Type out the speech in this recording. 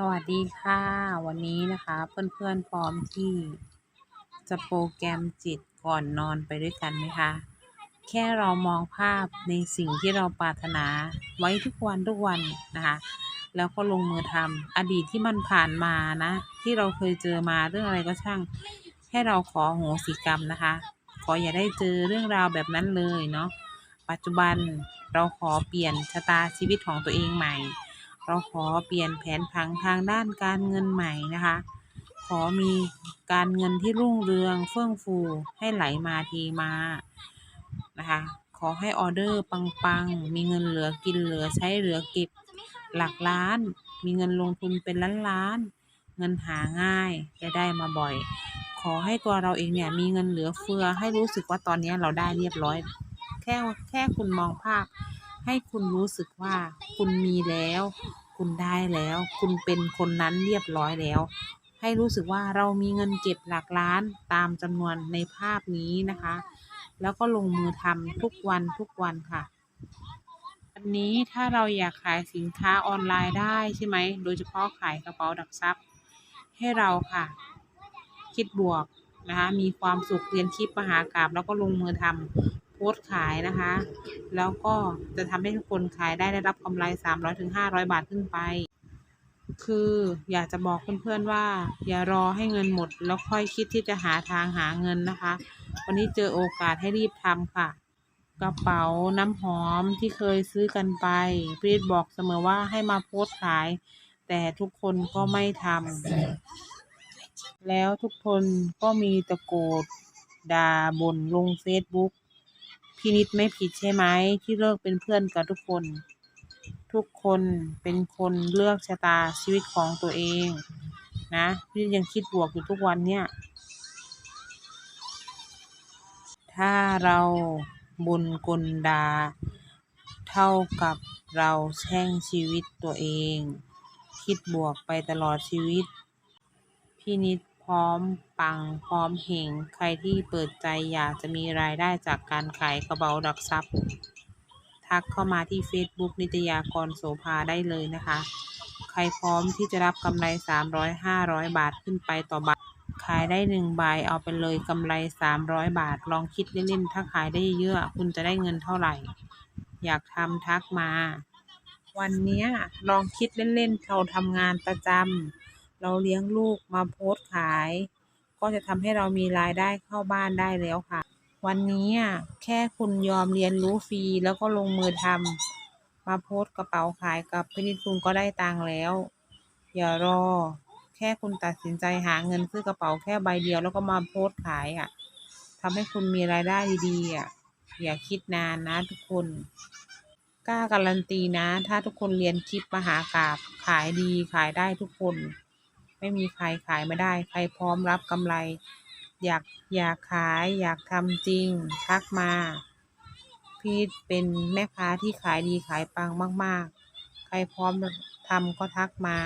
สวัสดีค่ะ วันนี้นะคะเพื่อนๆพร้อมที่จะโปรแกรมจิตก่อนนอนไปด้วยกันไหมคะ แค่เรามองภาพในสิ่งที่เราปรารถนาไว้ทุกวันทุกวันนะคะ แล้วก็ลงมือทำอดีตที่มันผ่านมานะ ที่เราเคยเจอมาเรื่องอะไรก็ช่าง ให้เราขอโหสิกรรมนะคะ ขออย่าได้เจอเรื่องราวแบบนั้นเลยเนาะปัจจุบันเราขอเปลี่ยนชะตาชีวิตของตัวเองใหม่ เราขอเปลี่ยนแผนผังทางด้านการเงินใหม่นะคะ ขอมีการเงินที่รุ่งเรืองเฟื่องฟูให้ไหลมาเทมานะคะขอให้ออเดอร์ปังๆ มีเงินเหลือกินเหลือใช้เหลือเก็บหลักล้าน มีเงินลงทุนเป็นล้านล้าน เงินหาง่ายจะได้มาบ่อย ขอให้ตัวเราเองเนี่ยมีเงินเหลือเฟือให้รู้สึกว่าตอนนี้เราได้เรียบร้อย แค่แค่คุณมองภาพ ให้คุณรู้สึกว่าคุณมีแล้ว คุณได้แล้ว คุณเป็นคนนั้นเรียบร้อยแล้ว ให้รู้สึกว่าเรามีเงินเก็บหลักล้านตามจำนวนในภาพนี้นะคะ แล้วก็ลงมือทำทุกวันทุกวันค่ะวันนี้ถ้าเราอยากขายสินค้าออนไลน์ได้ใช่ไหม โดยเฉพาะขายกระเป๋าดักทรัพย์ ให้เราค่ะ คิดบวกนะคะ มีความสุขเรียนคลิปมหากราบแล้วก็ลงมือทำ โพสต์ขายนะคะ แล้วก็จะทำให้ทุกคนขายได้ได้รับกำไร 300ถึง500 บาทขึ้นไป คืออยากจะบอกเพื่อนๆว่า อย่ารอให้เงินหมด แล้วค่อยคิดที่จะหาทางหาเงินนะคะ วันนี้เจอโอกาสให้รีบทำค่ะ กระเป๋าน้ำหอมที่เคยซื้อกันไปพีทบอกเสมอว่าให้มาโพสต์ขาย แต่ทุกคนก็ไม่ทำแล้วทุกคนก็มีตะโกดด่าบ่นลงเฟซบุ๊ก พี่นิดไม่ผิดใช่ไหมที่เลิกเป็นเพื่อนกับทุกคน ทุกคนเป็นคนเลือกชะตาชีวิตของตัวเอง นะพี่ยังคิดบวกอยู่ทุกวันเนี่ย ถ้าเราบ่นกลดา เท่ากับเราแช่งชีวิตตัวเอง คิดบวกไปตลอดชีวิต พี่นิด พร้อมปัง พร้อมเห่งใครที่เปิดใจอยากจะมีรายได้จากการขายกระเป๋าดักทรัพย์ ทักเข้ามาที่ Facebook นิตยากรโสภาได้เลยนะคะ ใครพร้อมที่จะรับกำไร 300-500 บาทขึ้นไปต่อใบขายได้หนึ่งใบเอาไปเลยกำไร 300 บาท ลองคิดเล่นๆถ้าขายได้เยอะคุณจะได้เงินเท่าไหร่ อยากทำทักมา วันนี้ลองคิดเล่นๆเราทำงานประจำ เราเลี้ยงลูกมาโพสต์ขาย ก็จะทำให้เรามีรายได้เข้าบ้านได้แล้วค่ะ วันนี้อะแค่คุณยอมเรียนรู้ฟรีแล้วก็ลงมือทำมาโพสต์กระเป๋าขายกับพินิจคุณก็ได้ตังแล้ว อย่ารอ แค่คุณตัดสินใจหาเงินซื้อกระเป๋าแค่ใบเดียวแล้วก็มาโพสต์ขายอะทำให้คุณมีรายได้ดีๆอะอย่าคิดนานนะทุกคนกล้าการันตีนะ ถ้าทุกคนเรียนคลิปมหากราบขายดีขายได้ทุกคน ไม่มีใครขายไม่ได้ ใครพร้อมรับกำไร อยากอยากขายอยากทำจริง ทักมา พี่เป็นแม่ค้าที่ขายดีขายปังมาก ๆ ใครพร้อมทำก็ทักมา